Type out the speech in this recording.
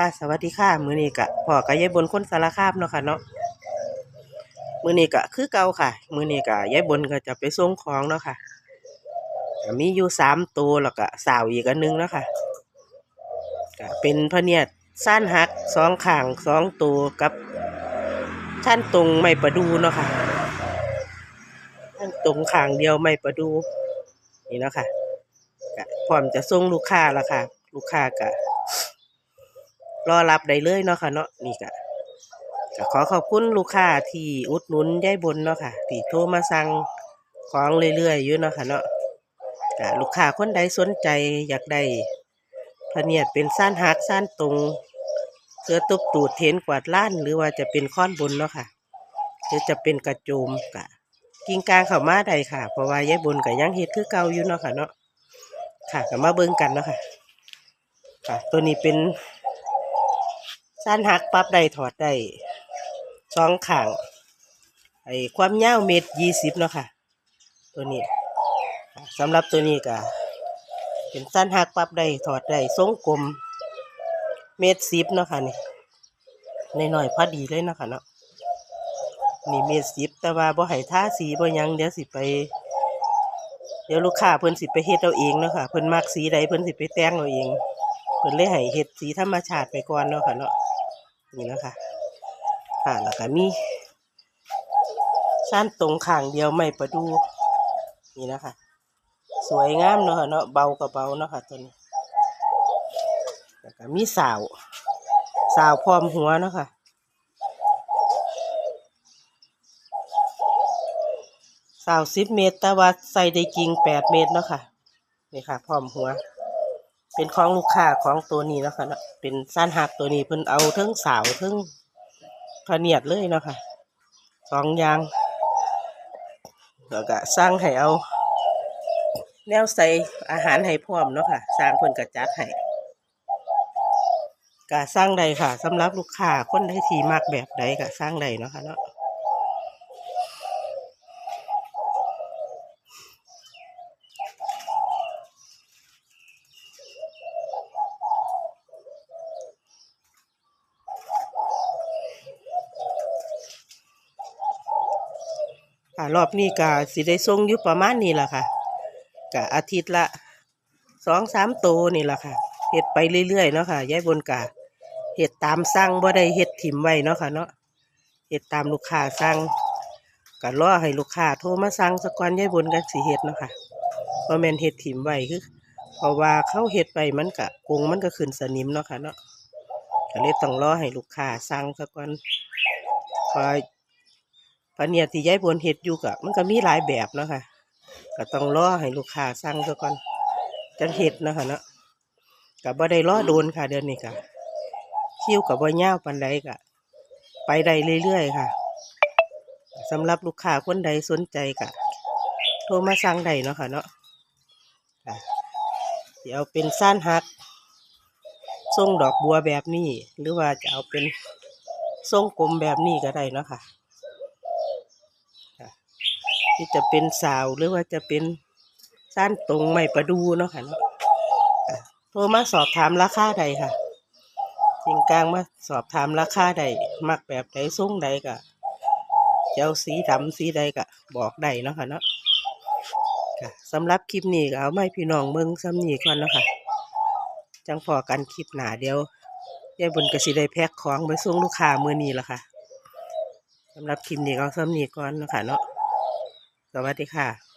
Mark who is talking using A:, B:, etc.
A: ค่ะ สวัสดีค่ะ มือนี้กะพ่อกับยายบนคนสารคามเนาะค่ะเนาะมือนี้กะคือเก่าค่ะ มือนี้กะยายบนก็จะไปส่งของเนาะค่ะมีอยู่สามตัวแล้วก็สาวอีกอันหนึงเนาะค่ะก็เป็นพะเนียดสั้นหักสองข้างสองตัวกับท่านตรงไม่ประดูเนาะค่ะท่านตรงข้างเดียวไม่ประดูนี่เนาะค่ะก็พร้อมจะส่งลูกค้าแล้วค่ะ ลูกค้าก็ รอรับได้เลยเนาะค่ะเนาะนี่ก็ขอขอบคุณลูกค้าที่อุดหนุนยายบนเนาะค่ะที่โทรมาสั่งของเรื่อยๆอยู่เนาะค่ะเนาะลูกค้าคนใดสนใจอยากได้พเนียดเป็นซ่านหักซ่านตรงเสื้อตุบตูดเทนกวาดล้าน หรือว่าจะเป็นค้อนบนเนาะค่ะหรือจะเป็นกระโจมกะกิ่งกลางเข้ามาได้ค่ะ เพราะว่ายายบนก็ยังเฮ็ดคือเก่าอยู่เนาะค่ะเนาะค่ะก็มาเบิ่งกันเนาะค่ะค่ะ ตัวนี้เป็น สั้นหักปรับได้ถอดได้สองข้างไอ้ความยาวเมตรยี่สิบเนาะค่ะ ตัวนี้สำหรับตัวนี้ก็เป็นสั้นหักปรับได้ถอดได้ทรงกลมเมตรสิบเนาะค่ะนี่ในหน่อยพอดีเลยเนาะค่ะเนาะนี่เมตรสิบแต่ว่าบ่ให้ท่าสีบ่ยังเดี๋ยวสิไป เดี๋ยวลูกค้าเพิ่นสิไปเฮ็ดเอาเองเนาะค่ะเพิ่นมักสีใดเพิ่นสิไปแต่งเอาเองเพิ่นเลยให้เฮ็ดสีธรรมชาติไปก่อนเนาะค่ะเนาะ นี่นะคะค่ะแล้วก็มีชั้นตรงข้างเดียวไม่ประดูนี่นะคะสวยงามเนาะเนาะเบาก็เบาเนาะค่ะตัวนี้แล้วก็มีสาวสาวพร้อมหัวเนาะค่ะสาวสิบเมตรแต่ว่าใส่ได้จริงแปดเมตรเนาะค่ะนี่ค่ะพร้อมหัว เป็นของลูกค้าของตัวนี้นะคะเนาะเป็นสั้นหักตัวนี้เพิ่นเอาทั้งสาวทั้งพเนียดเลยเนาะค่ะสองอย่างแล้วก็สร้างให้เอา แนวใส่อาหารให้พร้อมเนาะค่ะสร้างเพิ่นก็จัดให้ก็สร้างใดค่ะสำหรับลูกค้าคนใดที่มักแบบใดก็สร้างใดเนาะค่ะเนาะ ค่ะรอบนี้ก็สิได้ส่งอยู่ประมาณนี้แหละค่ะก็อาทิตย์ละสองสามโตนี่แหละค่ะเฮ็ดไปเรื่อยๆเนาะค่ะยายบนกะเฮ็ดตามสั่งบ่ได้เฮ็ดถิ่มไว้เนาะค่ะเนาะเฮ็ดตามลูกค้าสั่งก็รอให้ลูกค้าโทรมาสั่งสักก่อนยายบนกันสิเฮ็ดเนาะค่ะบ่แม่นเฮ็ดถิ่มไว้คือเพราะว่าเข้าเฮ็ดไปมันก็กงมันก็ขึ้นสนิมเนาะค่ะเนาะก็เลยต้องรอให้ลูกค้าสั่งสักก่อนพอ ปลาเนี่ยที่ยายบนเห็ดอยู่กะมันก็มีหลายแบบเนาะค่ะก็ต้องรอให้ลูกค้าสั่งซะก่อนจังเห็ดเนาะค่ะเนาะก็บ่ได้รอโดนค่ะเดือนนี้ก็คิวกับบ่ยาวปานใดก็ไปได้เรื่อยๆค่ะสำหรับลูกค้าคนใดสนใจก็โทรมาสั่งได้เนาะค่ะเนาะเดี๋ยวเป็นซ่านฮักทรงดอกบัวแบบนี้ หรือว่าจะเอาเป็นทรงกลมแบบนี้ก็ได้เนาะค่ะ ที่จะเป็นสาวหรือว่าจะเป็นสั้นตรงไม่ประดูเนาะค่ะเนาะโทรมาสอบถามราคาใดค่ะจริงกลางมาสอบถามราคาใดมักแบบใดทรงใดก็เจ้าสีดำสีใดก็บอกได้เนาะค่ะเนาะค่ะสำหรับคลิปนี้ก็เอาไม่พี่น้องเมืองซ้ำนี้ก่อนเนาะค่ะจังพอกันคลิปหนาเดียวยายบุญกสิได้แพ็คของไปส่งลูกค้ามือนี้ละค่ะสำหรับคลิปนี้ก็ซ้ำนี้ก่อนเนาะค่ะเนาะ สวัสดีค่ะ